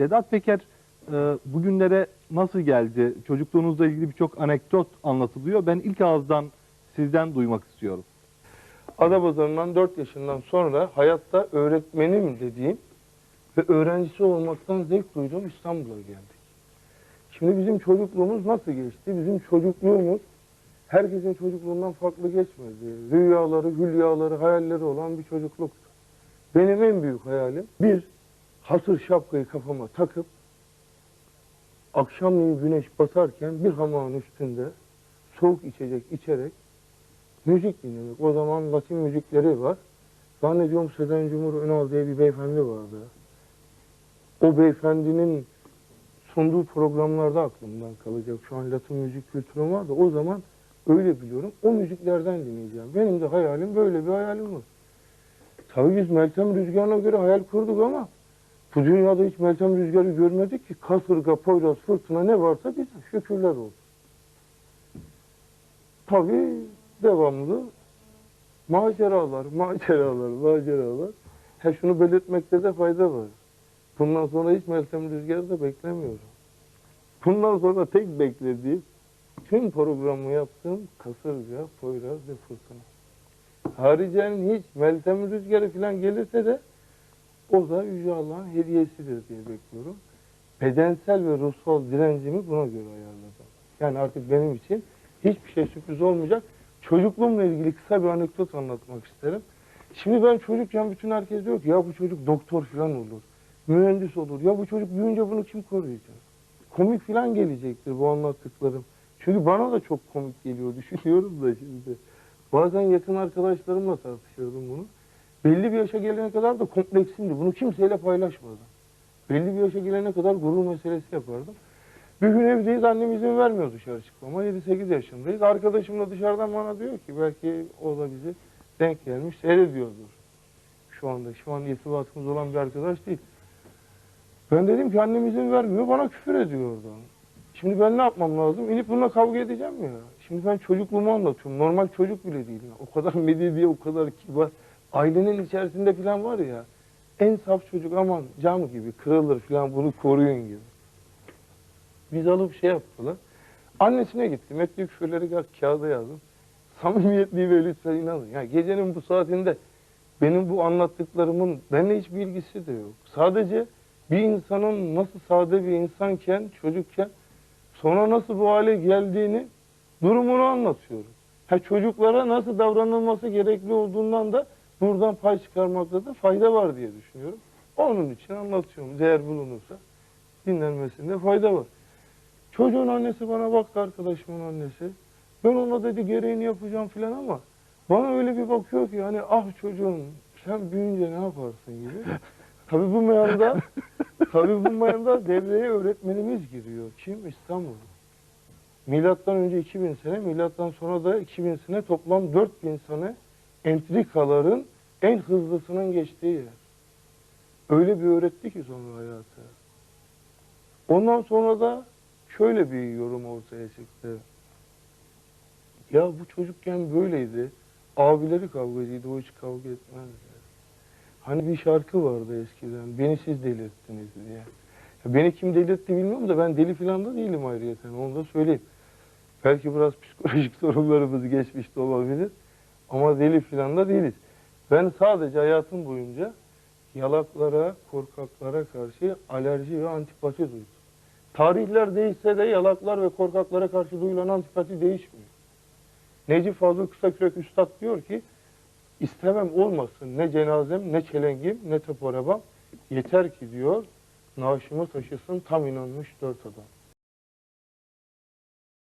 Sedat Peker e, bugünlere nasıl geldi? Çocukluğunuzla ilgili birçok anekdot anlatılıyor. Ben ilk ağızdan sizden duymak istiyorum. Adapazarı'ndan 4 yaşından sonra hayatta öğretmenim dediğim ve öğrencisi olmaktan zevk duyduğum İstanbul'a geldik. Şimdi bizim çocukluğumuz nasıl geçti? Bizim çocukluğumuz herkesin çocukluğundan farklı geçmedi. Rüyaları, hülyaları, hayalleri olan bir çocukluktu. Benim en büyük hayalim bir, hasır şapkayı kafama takıp akşamleyin güneş batarken bir hamağın üstünde soğuk içecek içerek müzik dinlemek. O zaman Latin müzikleri var. Zannediyorum Sezen Cumhur Önal diye bir beyefendi vardı. O beyefendinin sunduğu programlarda aklımdan kalacak. Şu an Latin müzik kültürüm var da o zaman öyle biliyorum. O müziklerden dinleyeceğim. Benim de hayalim böyle bir hayalim var. Tabii biz Meltem Rüzgarı'na göre hayal kurduk ama bu dünyada hiç Meltem Rüzgarı görmedik ki. Kasırga, Poyraz, fırtına ne varsa biz şükürler olsun. Tabii devamlı maceralar, maceralar, maceralar. Ha şunu belirtmekte de fayda var. Bundan sonra hiç Meltem Rüzgar'ı da beklemiyorum. Bundan sonra tek beklediğim tüm programı yaptığım kasırga, poyraz ve fırtına. Haricen hiç Meltem Rüzgarı falan gelirse de o da Yüce Allah'ın hediyesidir diye bekliyorum. Bedensel ve ruhsal direncimi buna göre ayarladım. Yani artık benim için hiçbir şey sürpriz olmayacak. Çocukluğumla ilgili kısa bir anekdot anlatmak isterim. Şimdi ben çocukken bütün herkes diyor ki ya bu çocuk doktor falan olur. Mühendis olur. Ya bu çocuk büyüyünce bunu kim koruyacak? Komik falan gelecektir bu anlattıklarım. Çünkü bana da çok komik geliyor. Düşünüyorum da şimdi. Bazen yakın arkadaşlarımla tartışıyordum bunu. Belli bir yaşa gelene kadar da kompleksimdi. Bunu kimseyle paylaşmadım. Belli bir yaşa gelene kadar gurur meselesi yapardım. Bir gün evdeyiz annem izin vermiyor dışarı çıkmama. 7-8 yaşındayız. Arkadaşım da dışarıdan bana diyor ki belki o da bizi denk gelmiş seyrediyordur. Şu anda şu an irtibatımız olan bir arkadaş değil. Ben dedim ki annem izin vermiyor bana küfür ediyor oradan. Şimdi ben ne yapmam lazım? İnip bununla kavga edeceğim ya. Şimdi ben çocukluğumu anlatıyorum. Normal çocuk bile değilim. O kadar medeni, o kadar kibar. Ailenin içerisinde falan var ya. En saf çocuk aman cam gibi kırılır falan bunu koruyun gibi. Biz alıp şey yaptılar. Annesine gittim. Etli küfürleri ka- kağıda yazdım. Samimiyetli ve lütfen inanın. Ya gecenin bu saatinde benim bu anlattıklarımın benimle hiçbir ilgisi de yok. Sadece bir insanın nasıl sade bir insanken, çocukken sonra nasıl bu hale geldiğini, durumunu anlatıyorum. Ha çocuklara nasıl davranılması gerekli olduğundan da buradan pay çıkarmakta da fayda var diye düşünüyorum. Onun için anlatıyorum. Değer bulunursa dinlenmesinde fayda var. Çocuğun annesi bana baktı arkadaşımın annesi. Ben ona dedi gereğini yapacağım filan ama bana öyle bir bakıyor ki hani ah çocuğum sen büyüyünce ne yaparsın gibi. Tabii bu meyanda tabii bu meyanda devreye öğretmenimiz giriyor. Kim? İstanbul. Milattan önce 2000 sene, milattan sonra da 2000 sene toplam 4000 sene entrikaların en hızlısının geçtiği yer. Öyle bir öğretti ki sonra hayatı. Ondan sonra da şöyle bir yorum ortaya çıktı. Ya bu çocukken böyleydi. Abileri kavgacıydı, o hiç kavga etmezdi. Hani bir şarkı vardı eskiden, beni siz delirttiniz diye. Ya beni kim delirtti bilmiyorum da ben deli falan da değilim ayrıyeten, onu da söyleyeyim. Belki biraz psikolojik sorunlarımız geçmişte olabilir ama deli falan da değiliz. Ben sadece hayatım boyunca yalaklara, korkaklara karşı alerji ve antipati duydum. Tarihler değişse de yalaklar ve korkaklara karşı duyulan antipati değişmiyor. Necip Fazıl Kısakürek Üstad diyor ki, istemem olmasın ne cenazem, ne çelengim, ne top arabam. Yeter ki diyor, naaşımı taşısın tam inanmış dört adam.